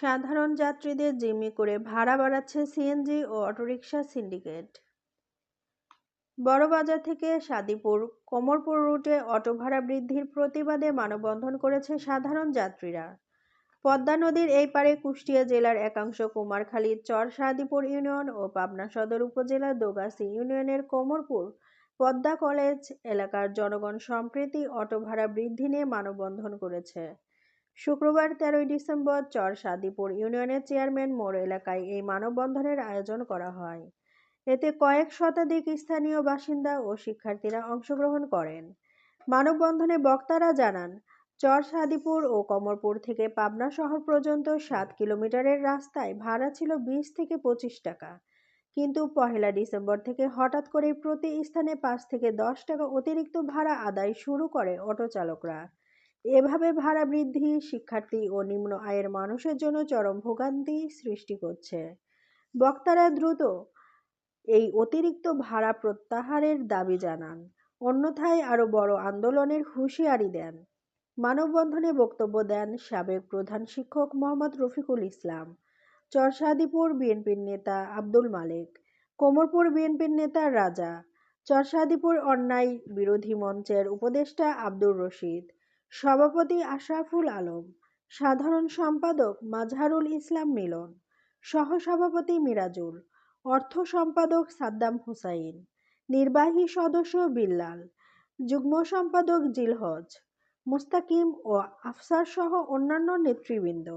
সাধারণ যাত্রীদের জিম্মি করে ভাড়া বাড়াচ্ছে সিএনজি ও অটোরিকশা সিন্ডিকেট। বড়বাজার থেকে সাদিপুর, কোমরপুর রুটে অটো ভাড়া বৃদ্ধির প্রতিবাদে মানববন্ধন করেছে সাধারণ যাত্রীরা। পদ্মা নদীর এই পারে কুষ্টিয়া জেলার একাংশ কুমারখালী, চর সাদিপুর ইউনিয়ন ও পাবনা সদর উপজেলার দোগাসি ইউনিয়নের কোমরপুর পদ্মা কলেজ এলাকার জনগণ সম্প্রীতি অটো ভাড়া বৃদ্ধি নিয়ে মানববন্ধন করেছে। শুক্রবার তেরোই ডিসেম্বর চর সাদিপুর ইউনিয়নের চেয়ারম্যান মোড় এলাকায় এই মানববন্ধনের আয়োজন করা হয়। এতে কয়েক শতাধিক স্থানীয় বাসিন্দা ও শিক্ষার্থীরা অংশগ্রহণ করেন। মানববন্ধনে বক্তারা জানান চর সাদিপুর ও কমরপুর থেকে পাবনা শহর পর্যন্ত সাত কিলোমিটারের রাস্তায় ভাড়া ছিল বিশ থেকে পঁচিশ টাকা। কিন্তু পহেলা ডিসেম্বর থেকে হঠাৎ করে প্রতি স্থানে পাঁচ থেকে দশ টাকা অতিরিক্ত ভাড়া আদায় শুরু করে অটো চালকরা এভাবে ভাড়া বৃদ্ধি, শিক্ষার্থী ও নিম্ন আয়ের মানুষের জন্য চরম ভোগান্তি সৃষ্টি করছে। বক্তারা দ্রুত এই অতিরিক্ত ভাড়া প্রত্যাহারের দাবি জানান, অন্যথায় আরও বড় আন্দোলনের হুঁশিয়ারি দেন। মানববন্ধনে বক্তব্য দেন সাবেক প্রধান শিক্ষক মোহাম্মদ রফিকুল ইসলাম, চরসাদিপুর বিএনপির নেতা আব্দুল মালেক, কোমরপুর বিএনপির নেতা রাজা, চরসাদিপুর অন্যায় বিরোধী মঞ্চের উপদেষ্টা আব্দুর রশিদ সভাপতি আশরাফুল আলম, সাধারণ সম্পাদক মাজহারুল ইসলাম মিলন, সহসভাপতি মিরাজুল, অর্থ সম্পাদক সাদ্দাম হুসাইন, নির্বাহী সদস্য বিল্লাল, যুগ্ম সম্পাদক জিলহজ, মুস্তাকিম ও আফসার সহ অন্যান্য নেতৃবৃন্দ।